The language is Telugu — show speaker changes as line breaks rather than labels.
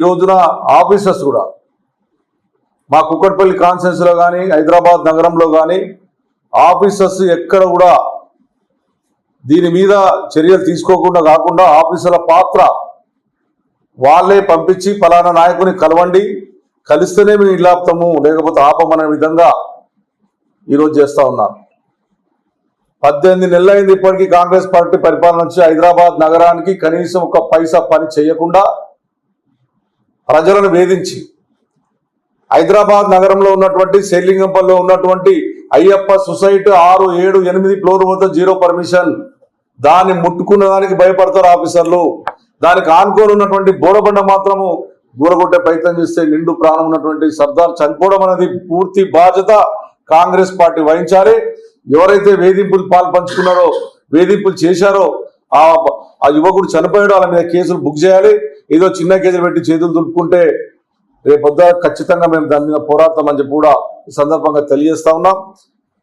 ఈ రోజున ఆఫీసర్స్ కూడా మా కుక్కట్పల్లి కాన్ఫరెన్స్లో కానీ హైదరాబాద్ నగరంలో కానీ ఆఫీసర్స్ ఎక్కడ కూడా దీని మీద చర్యలు తీసుకోకుండా కాకుండా ఆఫీసర్ల పాత్ర వాళ్ళే పంపించి ఫలానా నాయకుని కలవండి. కలిస్తేనే మేము ఇల్లాపుతాము లేకపోతే ఆపమనే విధంగా ఈరోజు చేస్తూ ఉన్నారు. పద్దెనిమిది నెలలైంది ఇప్పటికీ కాంగ్రెస్ పార్టీ పరిపాలన వచ్చి హైదరాబాద్ నగరానికి కనీసం ఒక పైసా పని చేయకుండా ప్రజలను వేధించి హైదరాబాద్ నగరంలో ఉన్నటువంటి శైలింగంపల్లిలో ఉన్నటువంటి అయ్యప్ప సొసైటీ ఆరు ఏడు ఎనిమిది ఫ్లోర్ వద్ద జీరో పర్మిషన్. దాన్ని ముట్టుకున్న దానికి భయపడతారు ఆఫీసర్లు. దానికి ఆనుకోని ఉన్నటువంటి బోడబండ మాత్రము గూరగొట్టే ప్రయత్నం చేస్తే నిండు ప్రాణం ఉన్నటువంటి సర్దార్ చనిపోవడం అనేది పూర్తి బాధ్యత కాంగ్రెస్ పార్టీ వహించాలి. ఎవరైతే వేధింపులు పాల్పంచుకున్నారో వేధింపులు చేశారో ఆ ఆ యువకుడు చనిపోయాడు వాళ్ళ మీద కేసులు బుక్ చేయాలి. ఏదో చిన్న కేసులు పెట్టి చేతులు దులుపుకుంటే రేపొద్ద ఖచ్చితంగా మేము దాని మీద పోరాడతామని చెప్పి కూడా సందర్భంగా తెలియజేస్తా ఉన్నాం.